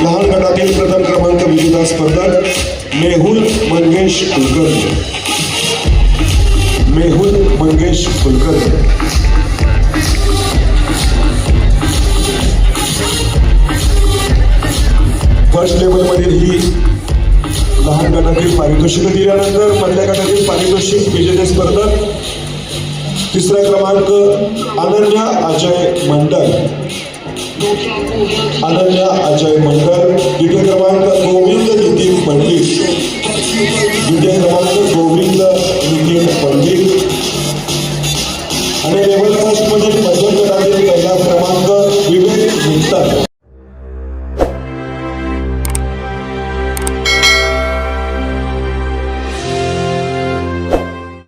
लहान गटातील प्रथम क्रमांक विजेता स्पर्धक मेहुल मंगेश कुलकर्णी. मेहुल मंगेश कुलकर्णी. फर्स्ट लेवलमधील ही लहान गटातील पारितोषिक दिल्यानंतर पहिल्या गटातील पारितोषिक विजेते स्पर्धक तिसरा क्रमांक अनन्या अजय मंडल. अनन्या अजय मंडल द्वितीय क्रमांक गोविंद नितीन पंडित द्वितीय क्रमांक गोविंद नितीन पंडित आणि लेवल फर्स्टमध्ये मध्यम पहिला क्रमांक विवेक मित्तल